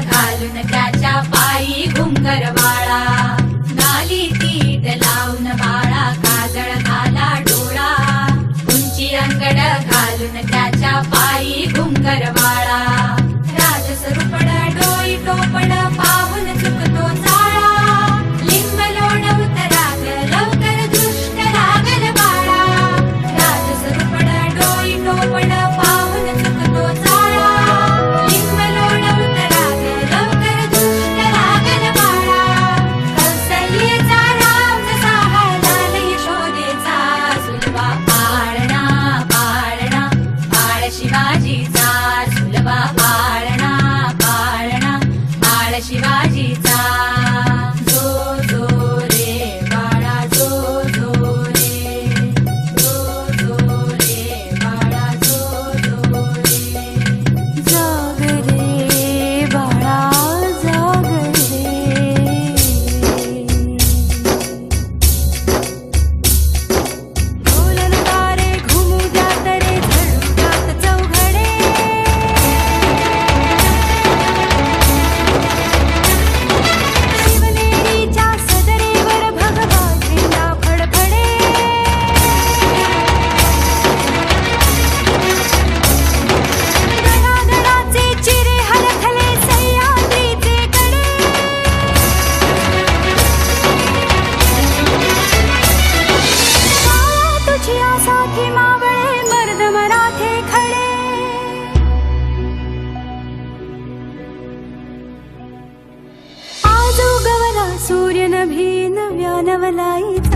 घालून त्याच्या पायी घुंगर बाळा. नाली तीट लावून बाळा काजळ घाला डोळा. उंची अंगड घालून त्याच्या पायी घुंगर बाळा. सूर्यनभीनव्यानवलायि